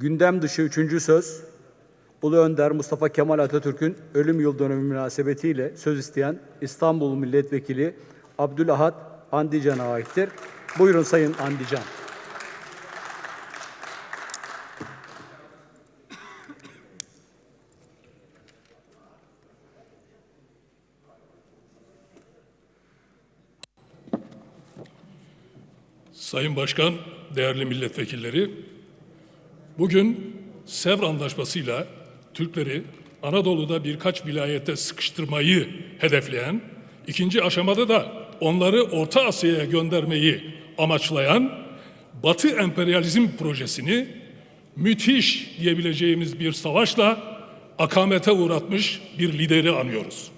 Gündem dışı üçüncü söz, Ulu Önder Mustafa Kemal Atatürk'ün ölüm yıl dönümü münasebetiyle söz isteyen İstanbul Milletvekili Abdülahat Andican'a aittir. Buyurun Sayın Andican. Sayın Başkan, değerli milletvekilleri, bugün Sevr Anlaşması'yla Türkleri Anadolu'da birkaç vilayete sıkıştırmayı hedefleyen, ikinci aşamada da onları Orta Asya'ya göndermeyi amaçlayan Batı emperyalizm projesini müthiş diyebileceğimiz bir savaşla akamete uğratmış bir lideri anıyoruz.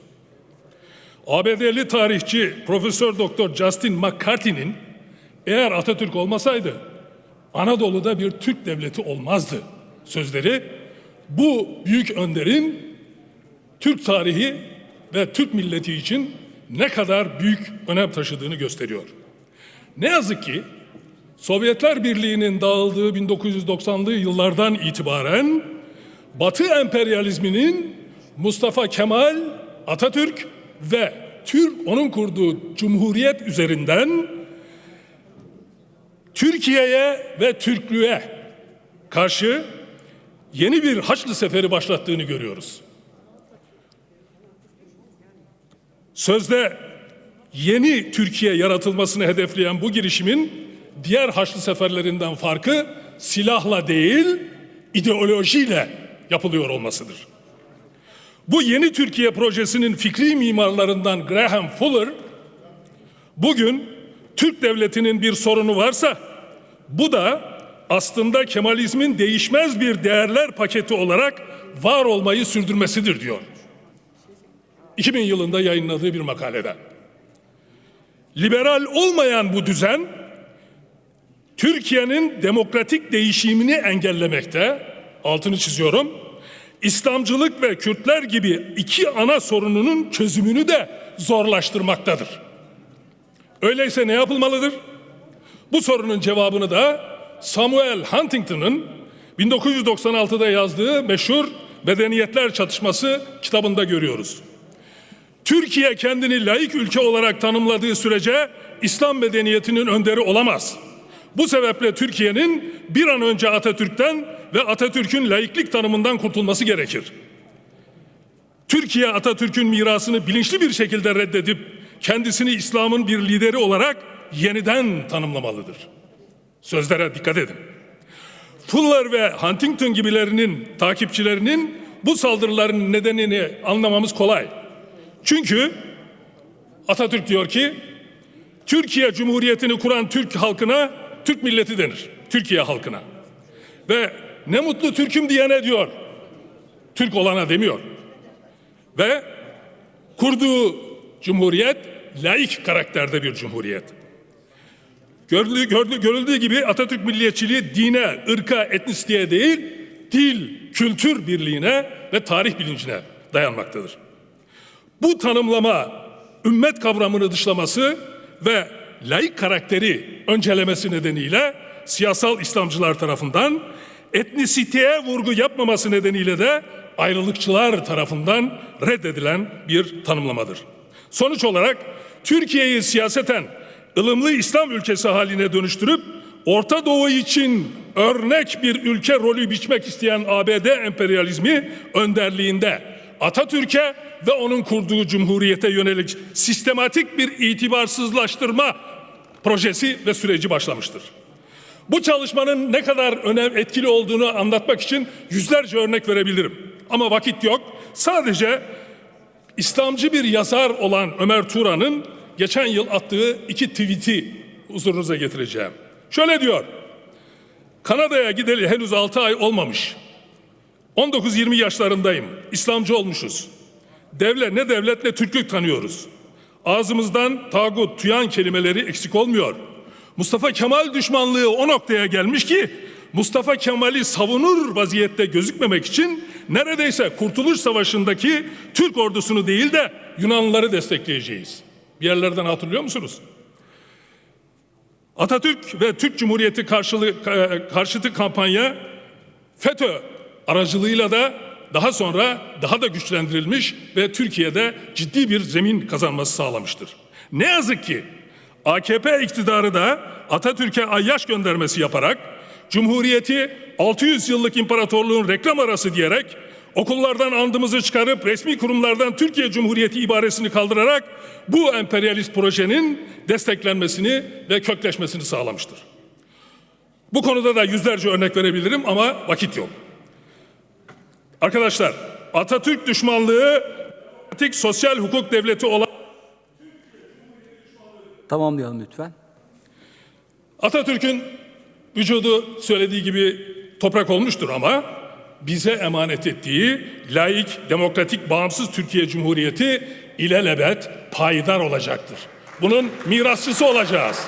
ABD'li tarihçi Profesör Doktor Justin McCarthy'nin eğer Atatürk olmasaydı Anadolu'da bir Türk devleti olmazdı sözleri bu büyük önderin Türk tarihi ve Türk milleti için ne kadar büyük önem taşıdığını gösteriyor. Ne yazık ki Sovyetler Birliği'nin dağıldığı 1990'lı yıllardan itibaren Batı emperyalizminin Mustafa Kemal, Atatürk ve Türk onun kurduğu cumhuriyet üzerinden Türkiye'ye ve Türklüğe karşı yeni bir Haçlı Seferi başlattığını görüyoruz. Sözde yeni Türkiye yaratılmasını hedefleyen bu girişimin diğer Haçlı Seferlerinden farkı silahla değil, ideolojiyle yapılıyor olmasıdır. Bu yeni Türkiye projesinin fikri mimarlarından Graham Fuller bugün Türk devletinin bir sorunu varsa bu da aslında Kemalizmin değişmez bir değerler paketi olarak var olmayı sürdürmesidir diyor. 2000 yılında yayınladığı bir makalede. Liberal olmayan bu düzen Türkiye'nin demokratik değişimini engellemekte, altını çiziyorum. İslamcılık ve Kürtler gibi iki ana sorununun çözümünü de zorlaştırmaktadır. Öyleyse ne yapılmalıdır? Bu sorunun cevabını da Samuel Huntington'ın 1996'da yazdığı meşhur Medeniyetler Çatışması kitabında görüyoruz. Türkiye kendini laik ülke olarak tanımladığı sürece İslam medeniyetinin önderi olamaz. Bu sebeple Türkiye'nin bir an önce Atatürk'ten ve Atatürk'ün laiklik tanımından kurtulması gerekir. Türkiye Atatürk'ün mirasını bilinçli bir şekilde reddedip kendisini İslam'ın bir lideri olarak yeniden tanımlamalıdır. Sözlere dikkat edin. Fuller ve Huntington gibilerinin takipçilerinin bu saldırıların nedenini anlamamız kolay. Çünkü Atatürk diyor ki Türkiye Cumhuriyeti'ni kuran Türk halkına Türk milleti denir. Türkiye halkına. Ve ne mutlu Türk'üm diyene diyor. Türk olana demiyor. Ve kurduğu cumhuriyet laik karakterde bir cumhuriyet. Görüldüğü, gördüğü, görüldüğü gibi Atatürk milliyetçiliği dine, ırka, etnisliğe değil, dil, kültür birliğine ve tarih bilincine dayanmaktadır. Bu tanımlama ümmet kavramını dışlaması ve laik karakteri öncelemesi nedeniyle siyasal İslamcılar tarafından etnisiteye vurgu yapmaması nedeniyle de ayrılıkçılar tarafından reddedilen bir tanımlamadır. Sonuç olarak Türkiye'yi siyaseten ılımlı İslam ülkesi haline dönüştürüp Orta Doğu için örnek bir ülke rolü biçmek isteyen ABD emperyalizmi önderliğinde Atatürk'e ve onun kurduğu cumhuriyete yönelik sistematik bir itibarsızlaştırma projesi ve süreci başlamıştır. Bu çalışmanın ne kadar önem etkili olduğunu anlatmak için yüzlerce örnek verebilirim. Ama vakit yok. Sadece İslamcı bir yazar olan Ömer Turan'ın geçen yıl attığı iki tweet'i huzurunuza getireceğim. Şöyle diyor. Kanada'ya gideli henüz 6 ay olmamış. 19-20 yaşlarındayım. İslamcı olmuşuz. Devlet ne devlet ne Türklük tanıyoruz. Ağzımızdan tağut, tüyan kelimeleri eksik olmuyor. Mustafa Kemal düşmanlığı o noktaya gelmiş ki Mustafa Kemal'i savunur vaziyette gözükmemek için neredeyse Kurtuluş Savaşı'ndaki Türk ordusunu değil de Yunanlıları destekleyeceğiz. Bir yerlerden hatırlıyor musunuz? Atatürk ve Türk Cumhuriyeti karşılığı, karşıtı kampanya FETÖ aracılığıyla da daha sonra daha da güçlendirilmiş ve Türkiye'de ciddi bir zemin kazanması sağlamıştır. Ne yazık ki AKP iktidarı da Atatürk'e ayyaş göndermesi yaparak Cumhuriyeti 600 yıllık imparatorluğun reklam arası diyerek okullardan andımızı çıkarıp resmi kurumlardan Türkiye Cumhuriyeti ibaresini kaldırarak bu emperyalist projenin desteklenmesini ve kökleşmesini sağlamıştır. Bu konuda da yüzlerce örnek verebilirim ama vakit yok. Arkadaşlar, Atatürk düşmanlığı demokratik sosyal hukuk devleti olan Tamamlayalım lütfen. Atatürk'ün vücudu söylediği gibi toprak olmuştur ama bize emanet ettiği laik, demokratik, bağımsız Türkiye Cumhuriyeti ilelebet payidar olacaktır. Bunun mirasçısı olacağız.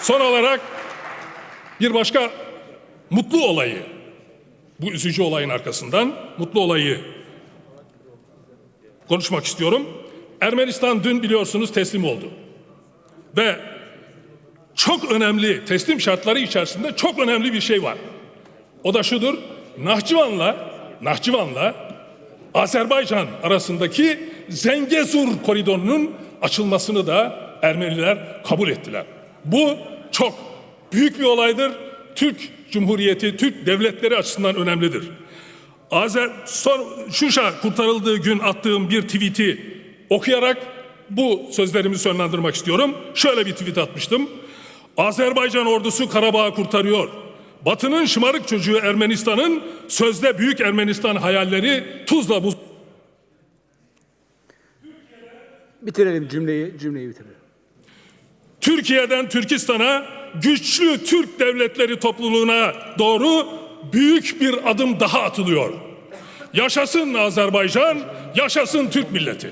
Son olarak bir başka mutlu olayı, bu üzücü olayın arkasından mutlu olayı konuşmak istiyorum. Ermenistan dün biliyorsunuz teslim oldu. Ve çok önemli teslim şartları içerisinde çok önemli bir şey var. O da şudur. Nahçıvan'la Nahçıvan'la Azerbaycan arasındaki Zengezur koridorunun açılmasını da Ermeniler kabul ettiler. Bu çok büyük bir olaydır. Türk Cumhuriyeti, Türk devletleri açısından önemlidir. Azer son Şuşa kurtarıldığı gün attığım bir tweet'i okuyarak bu sözlerimi sonlandırmak istiyorum. Şöyle bir tweet atmıştım. Azerbaycan ordusu Karabağ'ı kurtarıyor. Batı'nın şımarık çocuğu Ermenistan'ın sözde büyük Ermenistan hayalleri tuzla buz. Bitirelim cümleyi, cümleyi bitirelim. Türkiye'den Türkistan'a güçlü Türk devletleri topluluğuna doğru büyük bir adım daha atılıyor. Yaşasın Azerbaycan, yaşasın Türk milleti.